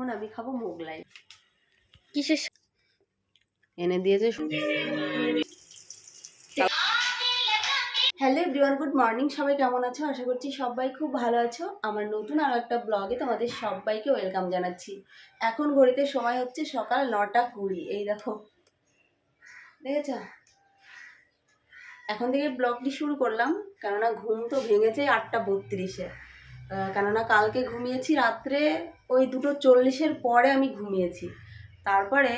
এখন আমি খাব মোগলাই। কিসের এনে দিয়েছে হ্যালো এভরিওয়ান গুড মর্নিং সবাই কেমন আছো? আশা করছি সবাই খুব ভালো আছো। আমার নতুন আরও একটা ব্লগে তোমাদের সবাইকে ওয়েলকাম জানাচ্ছি। এখন ঘড়িতে সময় হচ্ছে সকাল নটা কুড়ি। এই দেখো। দেখেছ? এখন থেকে ব্লগটি শুরু করলাম। কেননা ঘুম তো ভেঙেছে আটটা বত্রিশে। কেননা কালকে ঘুমিয়েছি রাত্রে ওই দুটো চল্লিশের পরে আমি ঘুমিয়েছি। তারপরে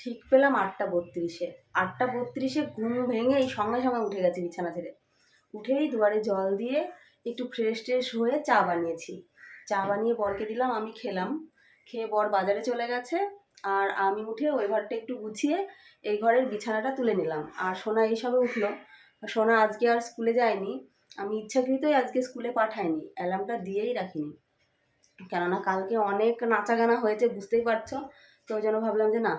ঠিক পেলাম আটটা বত্রিশে। আটটা বত্রিশে ঘুম ভেঙেই সঙ্গে সঙ্গে উঠে গেছি বিছানা ছেড়ে। উঠেই দুয়ারে জল দিয়ে একটু ফ্রেশ ট্রেশ হয়ে চা বানিয়েছি। চা বানিয়ে বরকে দিলাম, আমি খেলাম। খেয়ে বর বাজারে চলে গেছে আর আমি উঠে ওই ঘরটা একটু গুছিয়ে এই ঘরের বিছানাটা তুলে নিলাম। আর সোনা এইসবে উঠল। সোনা আজকে আর স্কুলে যায়নি। আমি ইচ্ছাকৃতই আজকে স্কুলে পাঠাইনি অ্যালার্মটা দিয়েই রাখিনি। কেননা কালকে অনেক নাচা গানা হয়েছে, বুঝতেই পারছ? তো ওই জন্য ভাবলাম যে না,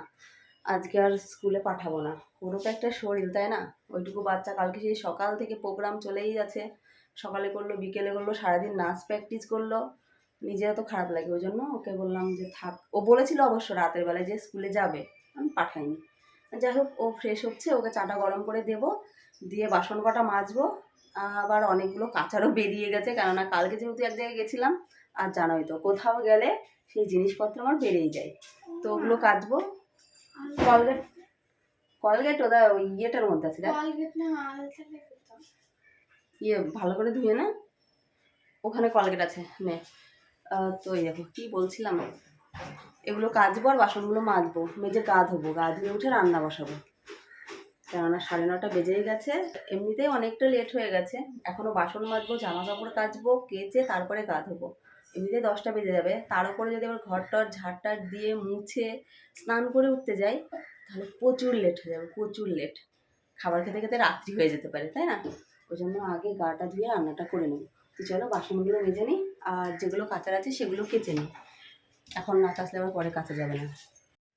আজকে আর স্কুলে পাঠাবো না। ওরও তো একটা শরীর, তাই না? ওইটুকু বাচ্চা কালকে সেই সকাল থেকে প্রোগ্রাম চলেই যাচ্ছে। সকালে করল, বিকেলে করল, সারাদিন নাচ প্র্যাকটিস করল। নিজেরও তো খারাপ লাগে, ওই জন্য ওকে বললাম যে থাক। ও বলেছিল অবশ্য রাতের বেলায় যে স্কুলে যাবে, আমি পাঠাইনি। যাই হোক, ও ফ্রেশ হচ্ছে, ওকে চাটা গরম করে দেবো, দিয়ে বাসন কটা মাজবো। আবার অনেকগুলো কাঁচারও বেরিয়ে গেছে, কেননা কালকে যেহেতু এক জায়গায় গেছিলাম আর জানোই তো কোথাও গেলে সেই জিনিসপত্র আমার বেড়েই যায়। তো ওগুলো কাচবো। কলগেট কলগেট ওটা ওই ইয়েটার মধ্যে আছে ইয়ে ভালো করে ধুয়ে না। ওখানে কলগেট আছে নে। তো এই দেখো কী বলছিলাম? এগুলো কাচবো আর বাসনগুলো মাজবো। মেজে গা ধোবো গা ধুয়ে উঠে রান্না বসাবো। কেননা সাড়ে নটা বেজেই গেছে এমনিতেই অনেকটা লেট হয়ে গেছে। এখনও বাসন মাজবো জামা কাপড় কাচবো কেচে তারপরে গা ধোবো এমনিতেই দশটা বেজে যাবে। তার উপরে যদি আবার ঘর টর ঝাড় টাড় দিয়ে মুছে স্নান করে উঠতে যাই, তাহলে প্রচুর লেট হয়ে যাবে, প্রচুর লেট খাবার খেতে খেতে রাত্রি হয়ে যেতে পারে, তাই না? ওই জন্য আগে গাটা ধুয়ে রান্নাটা করে নেব। তো চলো, বাসনগুলো মেজে নিই, আর যেগুলো কাচার আছে সেগুলো কেচে নিই। এখন না কাচলে আবার পরে কাঁচা যাবে না।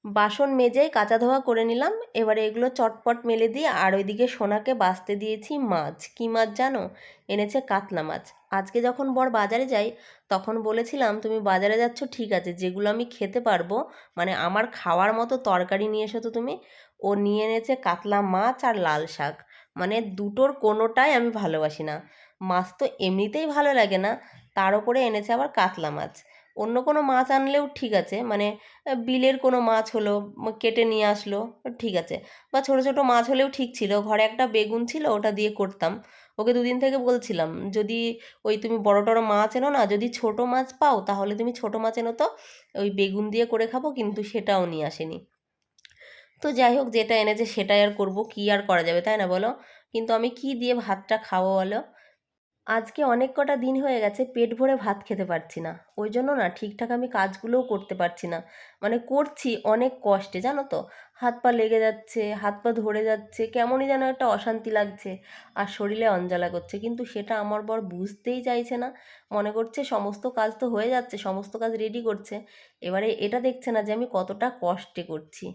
বাসন মেজেই কাঁচা ধোয়া করে নিলাম। এবারে এগুলো চটপট মেলে দিয়ে আর ওইদিকে সোনাকে বাঁচতে দিয়েছি মাছ। কী মাছ জানো? এনেছে কাতলা মাছ। আজকে যখন বর বাজারে যাই তখন বলেছিলাম, তুমি বাজারে যাচ্ছ, ঠিক আছে, যেগুলো আমি খেতে পারব মানে আমার খাওয়ার মতো তরকারি নিয়ে এসো তো তুমি। ও নিয়ে এনেছে কাতলা মাছ আর লাল শাক। মানে দুটোর কোনোটাই আমি ভালোবাসি না। মাছ তো এমনিতেই ভালো লাগে না, তার উপরে এনেছে আবার কাতলা মাছ। অন্য কোনো মাছ আনলেও ঠিক আছে। মানে বিলের কোনো মাছ হলো কেটে নিয়ে আসলো, ঠিক আছে। বা ছোট ছোট মাছ হলেও ঠিক ছিল। ঘরে একটা বেগুন ছিল, ওটা দিয়ে করতাম। ওকে দুদিন থেকে বলছিলাম, যদি ওই তুমি বড় টড়ো মাছ এনো না, যদি ছোট মাছ পাও, তাহলে তুমি ছোট মাছ এনো তো। ওই বেগুন দিয়ে করে খাব, কিন্তু সেটাও নিয়ে আসেনি। তো যাই হোক, যেটা এনেছে সেটাই আর করব, কি আর করা যাবে, তাই না বলো? কিন্তু আমি কি দিয়ে ভাতটা খাব বলো? আজকে অনেক কটা দিন হয়ে গেছে পেট ভরে ভাত খেতে পারছি না। ওই জন্য না ঠিকঠাক আমি কাজগুলোও করতে পারছি না। মানে করছি অনেক কষ্টে, জানো তো? হাত পা লেগে যাচ্ছে, হাত পা ধরে যাচ্ছে, কেমনই যেন একটা অশান্তি লাগছে আর শরীরে অঞ্জলা করছে। কিন্তু সেটা আমার বর বুঝতেই চাইছে না। মনে করছে সমস্ত কাজ তো হয়ে যাচ্ছে, সমস্ত কাজ রেডি করছে। এবারে এটা দেখছে না যে আমি কতটা কষ্টে করছি।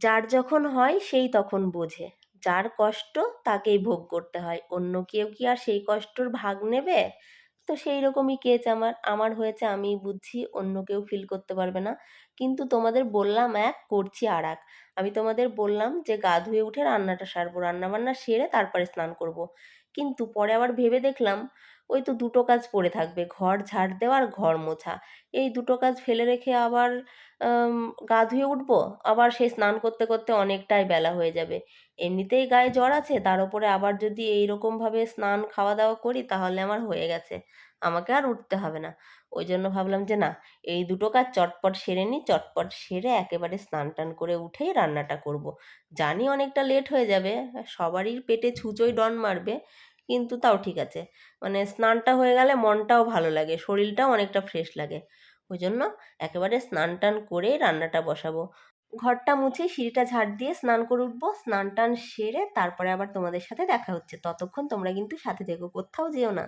যার যখন হয় সেই তখন বোঝে। যার কষ্ট তাকেই ভোগ করতে হয়। অন্য কেউ কি আর সেই কষ্টর ভাগ নেবে? তো সেই রকমই কেস আমার। আমার হয়েছে আমি বুঝছি, অন্য কেউ ফিল করতে পারবে না। কিন্তু তোমাদের বললাম এক, করছি আর এক আমি তোমাদের বললাম যে গা ধুয়ে উঠে রান্নাটা সারবো। রান্নাবান্না সেরে তারপরে স্নান করব। কিন্তু পরে আবার ভেবে দেখলাম, ওই তো দুটো কাজ পড়ে থাকবে। ঘর ঝাড় দেওয়া আর ঘর মোছা। এই দুটো কাজ ফেলে রেখে আবার গা ধুয়ে উঠবো, আবার সেই স্নান করতে করতে অনেকটাই বেলা হয়ে যাবে। এমনিতেই গায়ে জ্বর আছে, তার উপরে আবার যদি এই রকমভাবে স্নান খাওয়া দাওয়া করি, তাহলে আমার হয়ে গেছে। আমাকে আর উঠতে হবে না। ওই জন্য ভাবলাম যে, না, এই দুটো কাজ চটপট সেরে নিই, চটপট সেরে একেবারে স্নান টান করে উঠেই রান্নাটা করব। জানি অনেকটা লেট হয়ে যাবে, সবারই পেটে ছুঁচোই ডন মারবে, কিন্তু তাও ঠিক আছে। মানে স্নানটা হয়ে গেলে মনটাও ভালো লাগে, শরীরটাও অনেকটা ফ্রেশ লাগে। ওই জন্য একেবারে স্নান টান করেই রান্নাটা বসাবো। ঘরটা মুছে সিঁড়িটা ঝাড় দিয়ে স্নান করে উঠবো। স্নান টান সেরে তারপরে আবার তোমাদের সাথে দেখা হচ্ছে। ততক্ষণ তোমরা কিন্তু সাথে থেকো, কোথাও যেও না।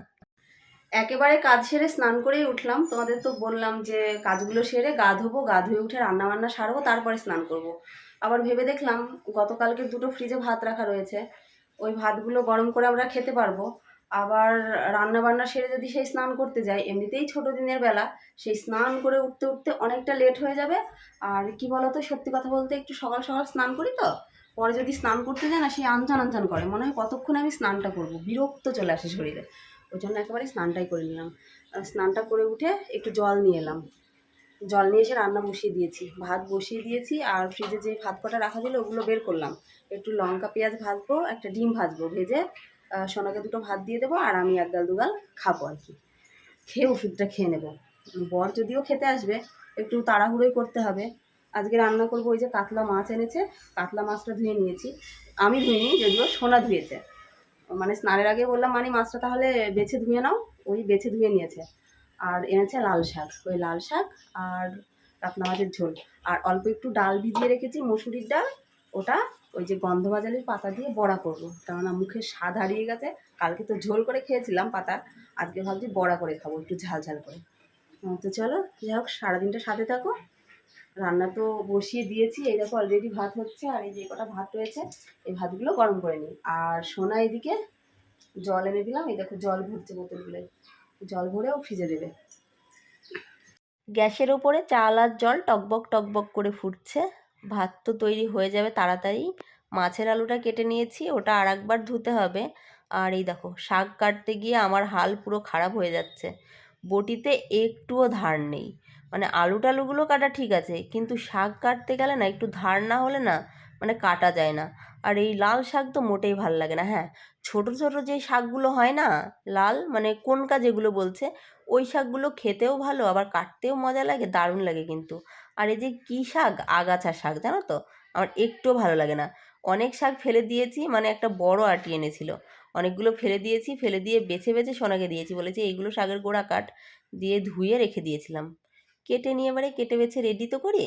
একেবারে কাজ সেরে স্নান করেই উঠলাম। তোমাদের তো বললাম যে কাজগুলো সেরে গা ধোবো, গা ধুয়ে উঠে রান্না বান্না সারবো, তারপরে স্নান করব। আবার ভেবে দেখলাম গতকালকে দুটো ফ্রিজে ভাত রাখা রয়েছে। ওই ভাতগুলো গরম করে আমরা খেতে পারব। আবার রান্না বান্না সেরে যদি সেই স্নান করতে যাই এমনিতেই ছোটো দিনের বেলা সেই স্নান করে উঠতে উঠতে অনেকটা লেট হয়ে যাবে। আর কি বলতো, সত্যি কথা বলতে একটু সকাল সকাল স্নান করি তো, পরে যদি স্নান করতে যাই না সেই আনচান আনচান করে। মনে হয় কতক্ষণ আমি স্নানটা করব? বিরক্ত চলে আসে শরীরে। ওই জন্য একেবারে স্নানটাই করে নিলাম। স্নানটা করে উঠে একটু জল নিয়ে এলাম। জল নিয়ে এসে রান্না বসিয়ে দিয়েছি। ভাত বসিয়ে দিয়েছি, আর ফ্রিজে যে ভাত কটা রাখা ছিল, ওগুলো বের করলাম। একটু লঙ্কা, পেঁয়াজ ভাজবো, একটা ডিম ভাজবো, ভেজে সোনাকে দুটো ভাত দিয়ে দেবো আর আমি এক গাল দুগাল খাব আর কি। খেয়ে ওষুধটা খেয়ে নেব। বর যদিও খেতে আসবে, একটু তাড়াহুড়োই করতে হবে। আজকে রান্না করব ওই যে কাতলা মাছ এনেছে, কাতলা মাছটা ধুয়ে নিয়েছি। আমি ধুইনি, যদিও সোনা ধুয়েছে। মানে স্নানের আগে বললাম মানে মাছটা তাহলে বেছে ধুয়ে নাও। ওই বেছে ধুয়ে নিয়েছে। আর এনেছে লাল শাক, ওই লাল শাক আর কাতলা মাছের ঝোল। আর অল্প একটু ডাল ভিজিয়ে রেখেছি, মসুরির ডাল, ওটা ওই যে গন্ধবাজালির পাতা দিয়ে বড়া করব। কেননা মুখে স্বাদ হারিয়ে গেছে, কালকে তো ঝোল করে খেয়েছিলাম পাতা, আজকে ভাবছি বড়া করে খাব, একটু ঝাল ঝাল করে। তো চলো, যাই হোক, সারাদিনটা সাথে থাকো। রান্না তো বসিয়ে দিয়েছি, এই দেখো অলরেডি ভাত হচ্ছে, আর এই যে কটা ভাত রয়েছে, এই ভাতগুলো গরম করে নিই। আর সোনা এদিকে জল এনে দিলাম, এই দেখো জল ভরছে বোতলগুলো জল ভরেও ফ্রিজে দেবে। গ্যাসের ওপরে চাল আর জল টকবক টকবক করে ফুটছে। ভাত তো তৈরি হয়ে যাবে তাড়াতাড়ি। মাছের আলুটা কেটে নিয়েছি, ওটা আর একবার ধুতে হবে। আর এই দেখো, শাক কাটতে গিয়ে আমার হাল পুরো খারাপ হয়ে যাচ্ছে। বটিতে একটুও ধার নেই। মানে আলু টালুগুলো কাটা ঠিক আছে, কিন্তু শাক কাটতে গেলে না একটু ধার না হলে না মানে কাটা যায় না। আর এই লাল শাক তো মোটেই ভালো লাগে না হ্যাঁ। ছোট ছোট যে শাকগুলো হয় না, লাল মানে কোন কাজ এগুলো বলছে, ওই শাকগুলো খেতেও ভালো, আবার কাটতেও মজা লাগে, দারুণ লাগে কিন্তু। আর এই যে কী শাক? আগাছা শাক, জানো তো? আমার একটুও ভালো লাগে না। অনেক শাক ফেলে দিয়েছি মানে একটা বড় আটি এনেছিল। অনেকগুলো ফেলে দিয়েছি, ফেলে দিয়ে বেছে বেছে সোনাকে দিয়েছি। বলেছি, এইগুলো শাকের গোড়া কাট। দিয়ে ধুয়ে রেখে দিয়েছিলাম। কেটে নিয়ে এবারে কেটে বেছে রেডি তো করি?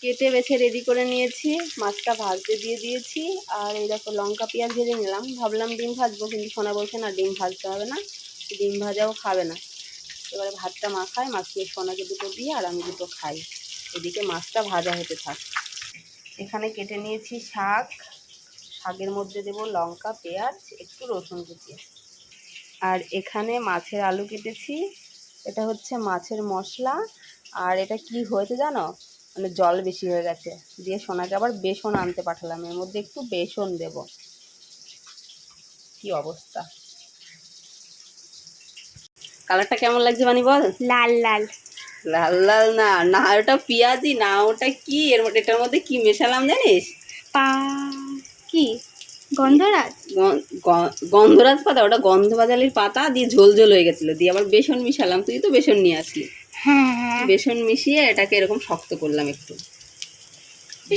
কেটে বেছে রেডি করে নিয়েছি। মাছটা ভাজতে দিয়ে দিয়েছি। আর এই দেখো, লঙ্কা, পেঁয়াজ ভেজে নিলাম। ভাবলাম ডিম ভাজবো, কিন্তু সোনা বলছে, না, ডিম ভাজতে হবে না। ডিম ভাজাও খাবে না। এবারে ভাতটা মাখায়, মাখিয়ে সোনাকে দুটো দিয়ে আর আমি দুটো খাই। এদিকে মাছটা ভাজা হতে থাক। এখানে কেটে নিয়েছি শাক। শাকের মধ্যে দেব লঙ্কা, পেঁয়াজ, একটু রসুন কুচিয়ে আর এখানে মাছের আলু কেটেছি। এটা হচ্ছে মাছের মশলা। আর এটা কি হয়েছে জানো? মানে জল বেশি হয়ে গেছে। দিয়ে সোনাকে আবার বেসন আনতে পাঠালাম। এর মধ্যে একটু বেসন দেব। কি অবস্থা? কালারটা কেমন লাগছে বানি বল? লাল লাল। লাল লাল না না ওটা পেঁয়াজি না ওটা কি? এর মধ্যে এটার মধ্যে কি মেশালাম জানিস? পা কি? গন্ধরাজ? গন্ধরাজ পাতা ওটা গন্ধবাজালির পাতা দিয়ে ঝোল ঝোল হয়ে গেছিল দিয়ে আবার বেসন মিশালাম তুই তো বেসন নিয়ে আসলি। হ্যাঁ। হ্যাঁ বেসন মিশিয়ে এটাকে এরকম শক্ত করলাম একটু।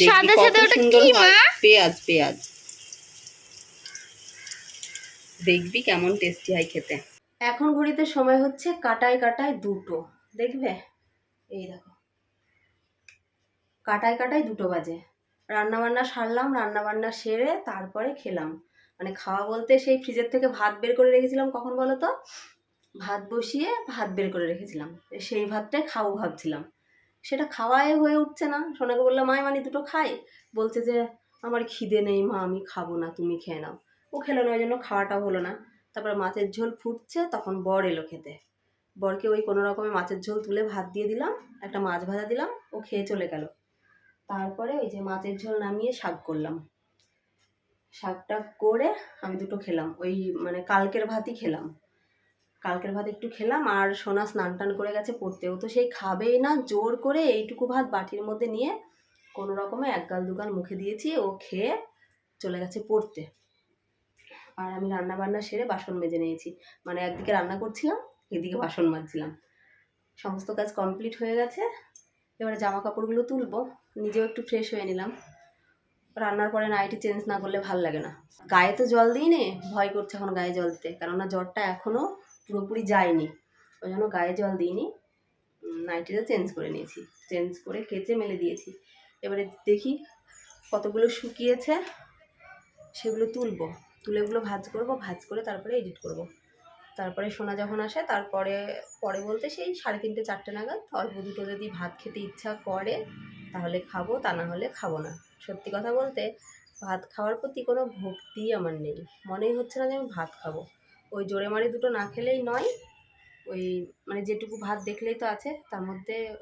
সাদা সাদা ওটা কি মা? পেঁয়াজ পেঁয়াজ। দেখবি কেমন টেস্টি হয় খেতে। এখন ঘড়িতে সময় হচ্ছে কাটায় কাটায় দুটো দেখবে? এই দেখো। কাটায় কাটায় দুটো বাজে। রান্না বান্না সারলাম রান্না বান্না সেরে তারপরে খেলাম। মানে খাওয়া বলতে সেই ফ্রিজের থেকে ভাত বের করে রেখেছিলাম কখন বলো তো ভাত বসিয়ে ভাত বের করে রেখেছিলাম। সেই ভাতটাই খাব ভাবছিলাম। সেটা খাওয়াই হয়ে উঠছে না। সোনাকে বললাম মায় মানে দুটো খাই? বলছে যে, আমার খিদে নেই, মা, আমি খাব না, তুমি খেয়ে নাও। ও খেলো না, ওই জন্য খাওয়াটাও হলো না। তারপরে মাছের ঝোল ফুটছে, তখন বর এলো খেতে। বরকে ওই কোনো রকমে মাছের ঝোল তুলে ভাত দিয়ে দিলাম, একটা মাছ ভাজা দিলাম, ও খেয়ে চলে গেল। তারপরে ওই যে মাছের ঝোল নামিয়ে শাক করলাম। শাকটা করে আমি দুটো খেলাম, ওই মানে কালকের ভাতই খেলাম। কালকের ভাত একটু খেলাম, আর সোনা স্নান টান করে গেছে পড়তেও তো সেই খাবেই না, জোর করে এইটুকু ভাত বাটির মধ্যে নিয়ে কোনো রকমে এক গাল দুগাল মুখে দিয়েছি, ও খেয়ে চলে গেছে পড়তে। আর আমি রান্না বান্না সেরে বাসন মেজে নিয়েছি। মানে একদিকে রান্না করছিলাম এদিকে বাসন মাজছিলাম। সমস্ত কাজ কমপ্লিট হয়ে গেছে। এবারে জামা কাপড়গুলো তুলবো। নিজেও একটু ফ্রেশ হয়ে নিলাম। রান্নার পরে নাইটি চেঞ্জ না করলে ভালো লাগে না। গায়ে তো জল দিই নে ভয় করছে এখন গায়ে জল দিতে। কেননা জ্বরটা এখনও পুরোপুরি যায়নি। ওই জন্য গায়ে জল দিইনি। নাইটিটা চেঞ্জ করে নিয়েছি। চেঞ্জ করে কেচে মেলে দিয়েছি। এবারে দেখি কতগুলো শুকিয়েছে, সেগুলো তুলবো। তুলেগুলো ভাজ করব, ভাজ করে তারপরে এডিট করব। তারপরে সোনা যখন আসে, তারপরে, পরে বলতে সেই সাড়ে তিনটে, চারটে নাগাদ অল্প দুটো যদি ভাত খেতে ইচ্ছা করে, তাহলে খাব, তা না হলে খাব না। সত্যি কথা বলতে, ভাত খাওয়ার প্রতি কোনো ভক্তিই আমার নেই। মনেই হচ্ছে না যে আমি ভাত খাব। ওই জোরে মারি দুটো না খেলেই নয়, ওই মানে যেটুকু ভাত দেখলেই তো আছে, তার মধ্যে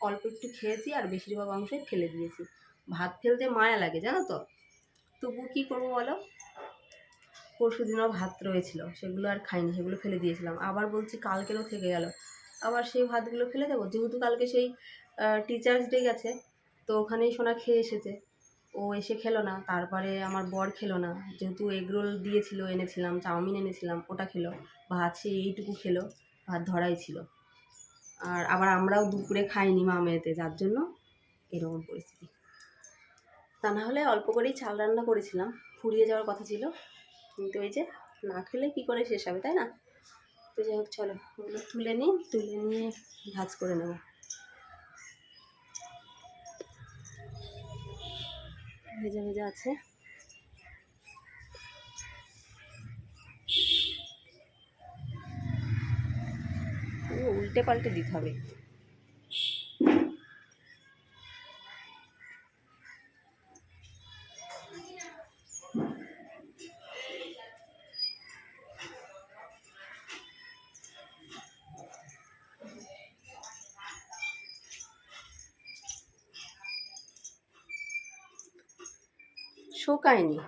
অল্প একটু খেয়েছি আর বেশিরভাগ অংশই ফেলে দিয়েছি। ভাত ফেলতে মায়া লাগে, জানো তো? তবু কী করব বলো? পরশু দিনও ভাত রয়েছিল, সেগুলো আর খাইনি, সেগুলো ফেলে দিয়েছিলাম। আবার বলছি কালকেরও থেকে গেল। আবার সেই ভাতগুলো ফেলে দেবো, যেহেতু কালকে সেই টিচার্স ডে গেছে, তো ওখানেই সোনা খেয়ে এসেছে। ও এসে খেলো না, তারপরে আমার বর খেলো না। যেহেতু এগরোল দিয়েছিল, এনেছিলাম, চাউমিন এনেছিলাম, ওটা খেলো। ভাত সে এইটুকু খেলো, ভাত ধরাই ছিল। আর আবার আমরাও দুপুরে খাইনি মা মেয়েতে, যার জন্য এরকম পরিস্থিতি। তা না হলে অল্প করেই চাল রান্না করেছিলাম, ফুরিয়ে যাওয়ার কথা ছিল। কিন্তু ওই যে না খেলে কী করে শেষ হবে, তাই না? তো যাই হোক, চলো, ওগুলো তুলে নিই, তুলে নিয়ে ভাজ করে নেব। ভেজা ভেজা আছে। উল্টে পাল্টে দিতে হবে। শোকায়নি।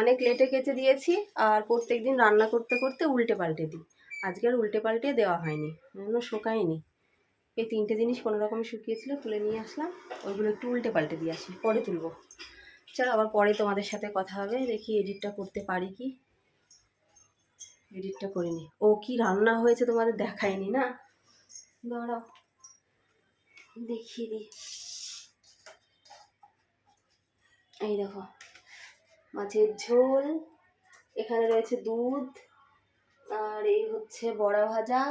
অনেক লেটে কেচে দিয়েছি আর প্রত্যেক দিন রান্না করতে করতে উল্টে পাল্টে দিই। আজকে আর উল্টে পাল্টে দেওয়া হয়নি জন্য শোকায়নি। এই তিনটে জিনিস কোনো রকমে শুকিয়েছিল, তুলে নিয়ে আসলাম। ওইগুলো একটু উল্টে পাল্টে দিয়ে আসি, পরে তুলবো। চলো আবার পরে তোমাদের সাথে কথা হবে, দেখি এডিটটা করতে পারি কি? এডিটটা করিনি ও কি রান্না হয়েছে তোমাদের দেখায়নি না? দাঁড়াও, দেখিয়ে দিই। এই দেখো, মাছের ঝোল, এখানে রয়েছে দুধ, আর এই হচ্ছে বড়া ভাজা,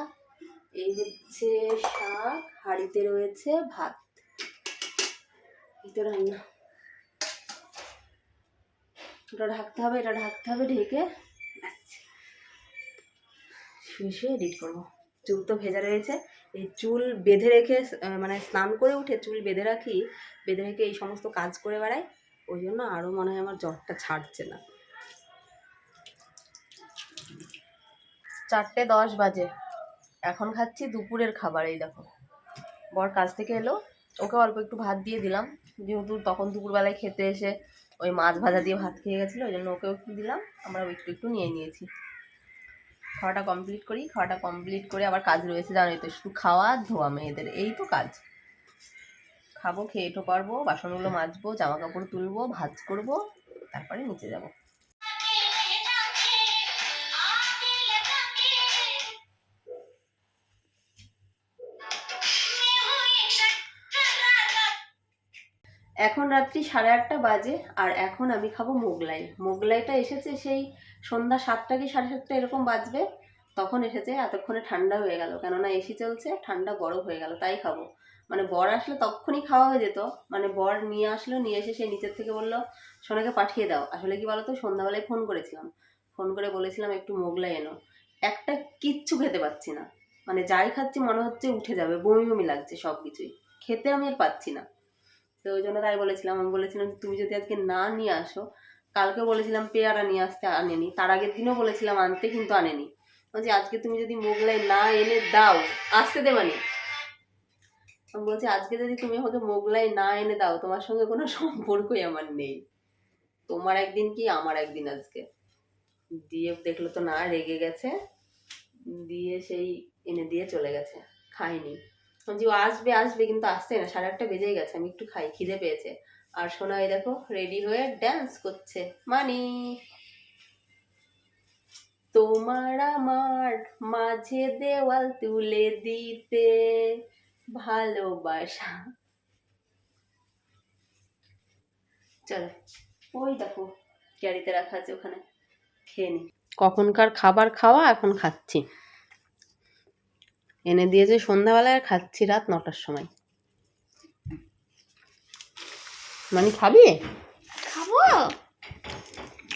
এই হচ্ছে শাক, হাঁড়িতে রয়েছে ভাত। তো রান্না। এটা ঢাকতে হবে, এটা ঢাকতে হবে, ঢেকে। শুয়ে শুয়ে এডিট করব। চুল তো ভেজা রয়েছে। এই চুল বেঁধে রেখে মানে স্নান করে উঠে চুল বেঁধে রাখি, বেঁধে রেখে এই সমস্ত কাজ করে বেড়াই। ওই জন্য আরও মনে হয় আমার জ্বরটা ছাড়ছে না। চারটে দশ বাজে। এখন খাচ্ছি দুপুরের খাবার, এই দেখো। বর কাজ থেকে এলো, ওকে অল্প একটু ভাত দিয়ে দিলাম। যেহেতু তখন দুপুরবেলায় খেতে এসে ওই মাছ ভাজা দিয়ে ভাত খেয়ে গেছিল, ওই জন্য ওকেও একটু দিলাম। আমরা একটু একটু নিয়ে নিয়েছি। খাওয়াটা কমপ্লিট করি, খাওয়াটা কমপ্লিট করে আবার কাজ রয়েছে, জানোই তো, শুধু খাওয়া ধোয়া মেয়েদের। এই তো কাজ। খাব, খেয়ে এটো পারব, বাসনগুলো মাজবো জামা কাপড় তুলবো, ভাজ করব, তারপরে নিচে যাব। এখন রাত্রি সাড়ে আটটা বাজে, আর এখন আমি খাব মোগলাই। মোগলাইটা এসেছে সেই সন্ধ্যা সাতটা কি সাড়ে সাতটা এরকম বাজবে, তখন এসেছে, এতক্ষণে ঠান্ডা হয়ে গেল। কেননা এসি চলছে, ঠান্ডা গরম হয়ে গেল, তাই খাব। মানে বর আসলে তখনই খাওয়া হয়ে যেত। মানে বর নিয়ে আসলো, নিয়ে এসে সে নিচের থেকে বলল, সোনাকে পাঠিয়ে দাও। আসলে কি বলতো, সন্ধ্যাবেলায় ফোন করেছিলাম। ফোন করে বলেছিলাম, একটু মোগলাই এনো। একটা কিচ্ছু খেতে পাচ্ছি না। মানে যাই খাচ্ছি, মনে হচ্ছে উঠে যাবে, বমি বমি লাগছে সব কিছুই খেতে আমি আর পাচ্ছি না। তো ওই জন্য তাই বলেছিলাম, আমি বলেছিলাম তুমি যদি আজকে না নিয়ে আসো, কালকে বলেছিলাম পেয়ারা নিয়ে আসতে আনেনি, তার আগের দিনও বলেছিলাম আনতে কিন্তু আনেনি। বলছি, আজকে তুমি যদি মোগলাই না এনে দাও, আসতে দেবানি বলছি, আজকে যদি তুমি আমাকে মোগলাই না এনে দাও, তোমার সঙ্গে কোনো সম্পর্কই আমার নেই। তোমার একদিন কি, আমার একদিন আজকে। দিয়ে দেখল তো না, রেগে গেছে। দিয়ে সেই এনে দিয়ে চলে গেছে খাইনি বলছি, ও আসবে আসবে, কিন্তু আসছে না, সাড়ে আটটা বেজেই গেছে, আমি একটু খাই, খিদে পেয়েছে। আর সোনা এই দেখো রেডি হয়ে ড্যান্স করছে। মানি। তোমার আমার মাঝে দেওয়াল তুলে দিতে। ভালোবাসা। চলো ওই দেখো ক্যারিতে রাখা আছে ওখানে খেয়ে নি। কখনকার খাবার খাওয়া এখন খাচ্ছি। এনে দিয়েছে সন্ধ্যাবেলায় আর খাচ্ছি রাত নটার সময়। মানে খাবি? খাব।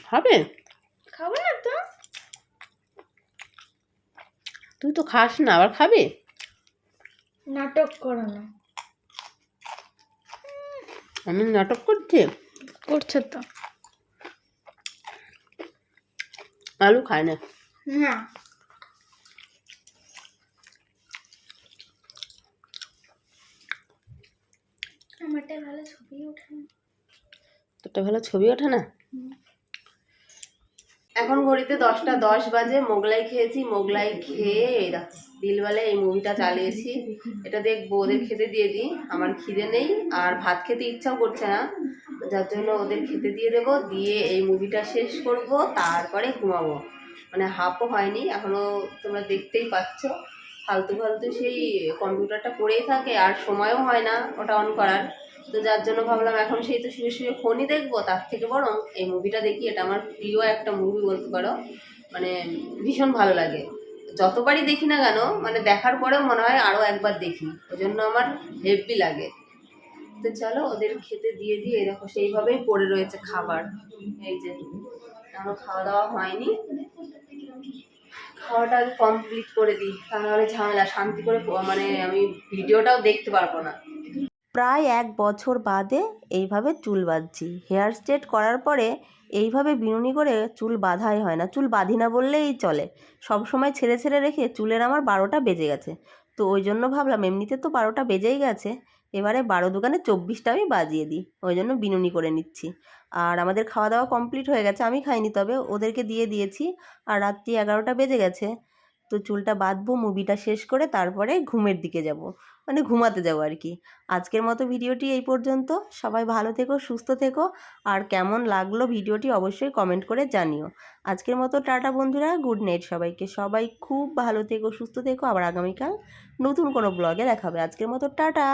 খাবে? খাব না তো। তুই তো খাস না আবার খাবি? নাটক করো না। আমি নাটক করছি? করছ তো। আলু খায় না। না। আমারটা ভালো ছবি ওঠে না। তোরটা ভালো ছবি ওঠে না? এখন ঘড়িতে দশটা দশ বাজে মোগলাই খেয়েছি মোগলাই খেয়ে এই দেখো দিলওয়ালে এই মুভিটা চালিয়েছি। এটা দেখব ওদের খেতে দিয়ে দিই। আমার খিদে নেই আর ভাত খেতে ইচ্ছাও করছে না। যার জন্য ওদের খেতে দিয়ে দেবো দিয়ে এই মুভিটা শেষ করব তারপরে ঘুমাবো। মানে হাফও হয়নি এখনও তোমরা দেখতেই পাচ্ছ। ফালতু ফালতু সেই কম্পিউটারটা পড়েই থাকে আর সময়ও হয় না ওটা অন করার। তো যার জন্য ভাবলাম এখন সেই তো শুয়ে শুয়ে ফোনই দেখব তার থেকে বরং এই মুভিটা দেখি। এটা আমার প্রিয় একটা মুভি বলতে পারো। মানে ভীষণ ভালো লাগে। যতবারই দেখি না কেন মানে দেখার পরেও মনে হয় আরও একবার দেখি। ওই জন্য আমার হেভি লাগে। তো চলো, ওদের খেতে দিয়ে দিয়ে দেখো সেইভাবেই পড়ে রয়েছে খাবার। এই যে, এখনও খাওয়া দাওয়া হয়নি। খাওয়াটা আগে কমপ্লিট করে দিই। তা নাহলে ঝামেলা, শান্তি করে মানে আমি ভিডিওটাও দেখতে পারব না। প্রায় এক বছর বাদে এইভাবে চুল বাঁধছি। হেয়ার স্ট্রেট করার পরে এইভাবে বিনুনি করে চুল বাঁধাই হয় না। চুল বাঁধি না বললেই চলে। সব সময় ছেড়ে ছেড়ে রেখে চুলের আমার বারোটা বেজে গেছে। তো ওই জন্য ভাবলাম, এমনিতে তো বারোটা বেজেই গেছে। এবারে বারো দোকানে চব্বিশটা আমি বাজিয়ে দিই। ওই জন্য বিনুনি করে নিচ্ছি। আর আমাদের খাওয়া দাওয়া কমপ্লিট হয়ে গেছে। আমি খাইনি তবে ওদেরকে দিয়ে দিয়েছি। আর রাত্রি এগারোটা বেজে গেছে। তো চুলটা বাঁধবো, মুভিটা শেষ করে তারপরে ঘুমের দিকে যাব। মানে ঘুমাতে যাব আর কি। আজকের মতো ভিডিওটি এই পর্যন্ত। সবাই ভালো থেকো, সুস্থ থেকো। আর কেমন লাগল ভিডিওটি অবশ্যই কমেন্ট করে জানিও। আজকের মতো টাটা বন্ধুরা গুড নাইট সবাইকে। সবাই খুব ভালো থেকো, সুস্থ থেকো। আবার আগামীকাল নতুন কোনো ব্লগে দেখাবে। আজকের মতো টাটা।